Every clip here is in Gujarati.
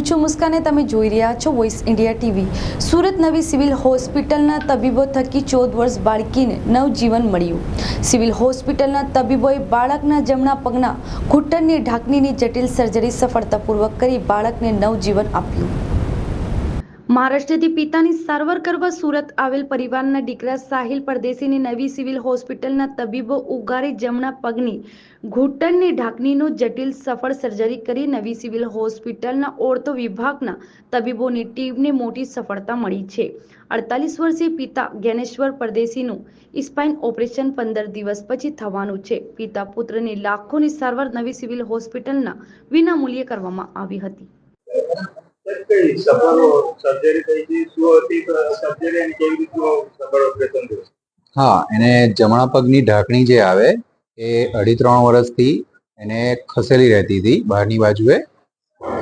હું છું મુસ્કાને તમે જોઈ રહ્યા છો વોઇસ ઇન્ડિયા ટીવી સુરત નવી સિવિલ હોસ્પિટલના તબીબો થકી ચૌદ વર્ષ બાળકીને નવજીવન મળ્યું. સિવિલ હોસ્પિટલના તબીબોએ બાળકના જમણા પગના ઘૂંટણની ઢાંકણીની જટિલ સર્જરી સફળતાપૂર્વક કરી બાળકને નવજીવન આપ્યું. મહારાષ્ટ્રથી પિતાની સારવાર કરવા સુરત આવેલ પરિવારના દીકરા સાહિલ પરદેશીની નવી સિવિલ હોસ્પિટલના તબીબો ઉગારી જમણા પગની ઘૂંટણની ઢાંકણીનો જટિલ સફળ સર્જરી કરી નવી સિવિલ હોસ્પિટલના ઓર્થો વિભાગના તબીબોની ટીમને મોટી સફળતા મળી છે. અડતાલીસ વર્ષીય પિતા જ્ઞાનેશ્વર પરદેશીનું સ્પાઇન ઓપરેશન પંદર દિવસ પછી થવાનું છે. પિતા પુત્રની લાખોની સારવાર નવી સિવિલ હોસ્પિટલના વિનામૂલ્યે કરવામાં આવી હતી. હા, એને જમણા પગની ઢાંકણી જે આવે, એ અઢી ત્રણ વર્ષથી એને ખસેલી રહેતી હતી બહારની બાજુએ.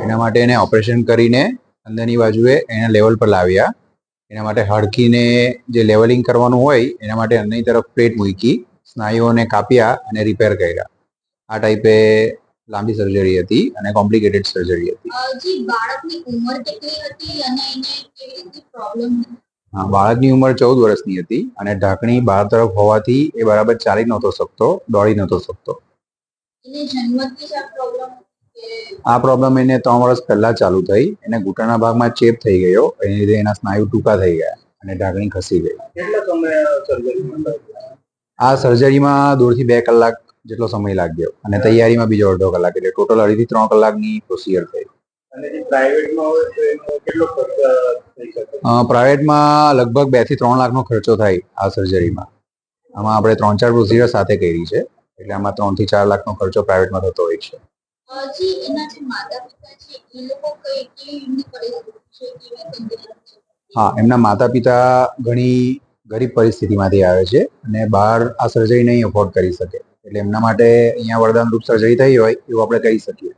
એના માટે એને ઓપરેશન કરીને અંદરની બાજુએ એને લેવલ પર લાવ્યા. એના માટે હાડકીને જે લેવલિંગ કરવાનું હોય, એના માટે અંદરની તરફ પ્લેટ મૂકી, સ્નાયુઓને કાપ્યા અને રિપેર કર્યા. આ ટાઈપે લાંબી સર્જરી હતી અને કોમ્પ્લિકેટેડ સર્જરી હતી. બાળકની ઉંમર કેટલી હતી અને એને કેવી રીતની પ્રોબ્લેમ હા, બાળકની ઉંમર ચૌદ વર્ષની હતી અને ઢાંકણી બહાર તરફ હોવાથી એ બરાબર ચાલી નહોતો શકતો દોડી નહોતો શકતો. એને જન્મથી જ આ પ્રોબ્લેમ એને ત્રણ વર્ષ પહેલા ચાલુ થઈ એને ઘૂંટણના ભાગમાં ચેપ થઈ ગયો એની લીધે એના સ્નાયુ ટૂંકા થઈ ગયા અને ઢાંકણી ખસી ગઈ? આ સર્જરીમાં દોઢથી બે કલાક જેટલો સમય લાગ્યો. અને તૈયારીમાં બીજો અડધો કલાક એટલે ટોટલ અઢીથી ત્રણ કલાકની પ્રોસિજર થઈ. પ્રાઇવેટમાં હોય તો એનો કેટલો ખર્ચ થઈ શકે? અ, પ્રાઇવેટમાં લગભગ બેથી ત્રણ લાખનો ખર્ચો થાય આ સર્જરીમાં આમાં આપણે ત્રણ ચાર પ્રોસિજર સાથે કરી છે. એટલે આમાં ત્રણથી ચાર લાખનો ખર્ચો પ્રાઇવેટમાં થતો હોય છે. જી એના જે માતા પિતા છે એ લોકો કઈ કેવી એમની પરિસ્થિતિ છે કેવી condition છે? હા એમના માતા પિતા ઘણી ગરીબ પરિસ્થિતિમાંથી આવે છે અને બહાર આ સર્જરી નહીં અફોર્ડ કરી શકે. એટલે એમના માટે અહીંયા વરદાન રૂપ સર્જરી થઈ હોય એવું આપણે કહી શકીએ.